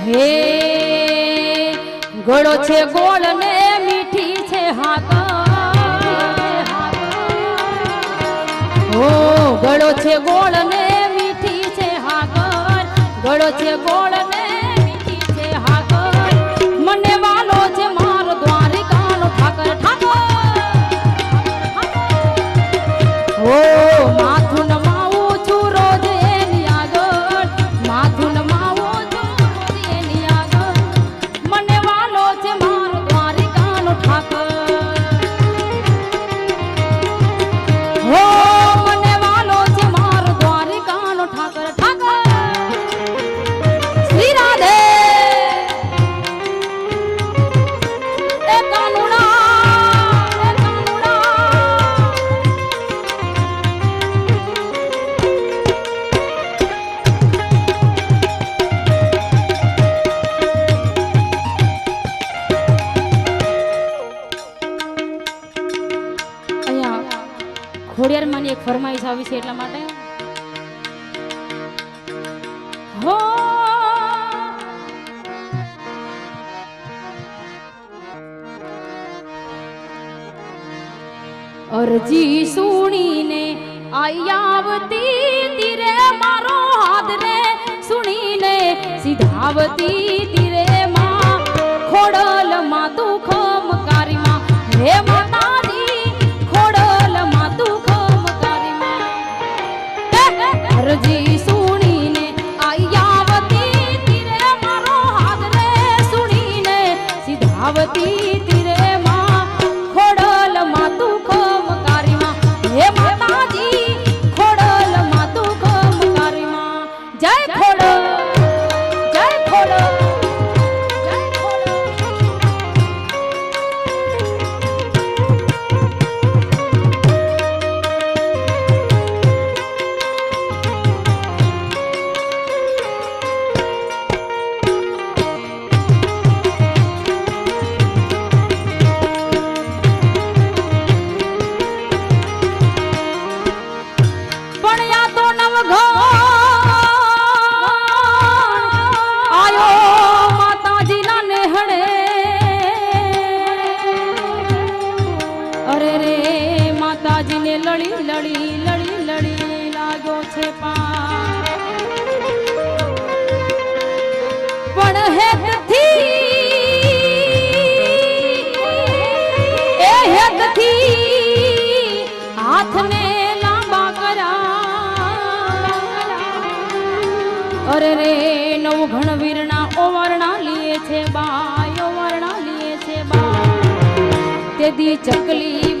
હે, ગળો છે ગોળ ને મીઠી છે હાક ઓ ગળો છે ગોળ ને મીઠી છે હાકર ગળો છે ગોળ ફરમાઈશ આવી છે એટલા માટે. હો! અરજી સુણીને આયાવતી તીરે, મારો હાથ રે સુણીને સીધાવતી તીરે માં. ખોડલ માં તું ખમકારી માં હે માતાજી લડી લડી લડી લડી છે પા પણ હેતથી, એ હેતથી હાથને લાંબા કરા અરે રે, નવ ઘણ વીરના છે બાય, ઓવરણા લીએ છે બા તેદી ચકલી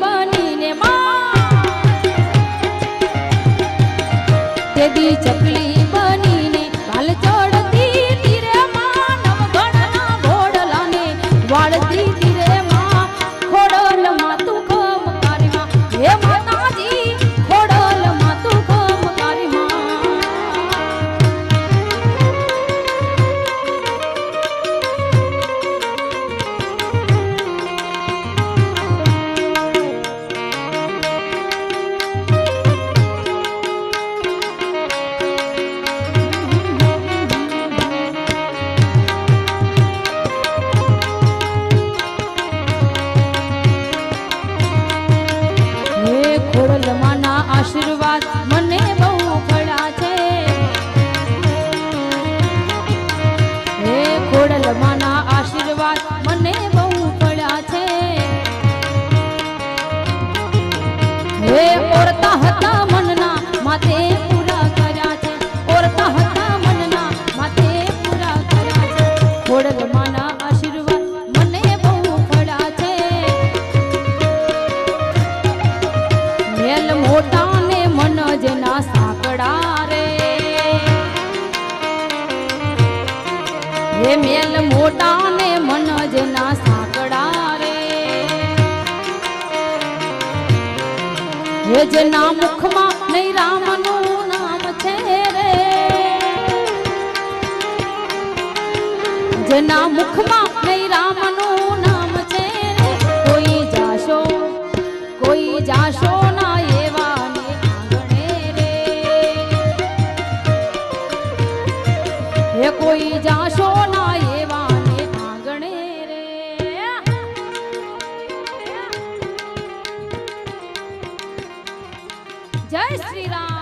તેદી ચકલી બનીને કાલ ચડતી તીરે માં ગણના ઘોડલાને વાળતી આશીર્વાદ મને બહુ ફળ્યા છે. હે ખોડલમાના આશીર્વાદ મને બહુ ફળ્યા છે. હે ઓરતા હે મેલ મોટા ને મન જેના સાંકડા રે. હે જેના મુખમાં નહીં રામનું નામ છે જેના મુખમાં નહીં રામનું હે કોઈ જાશો ના એવા ને આંગણે રે. જય શ્રી રામ.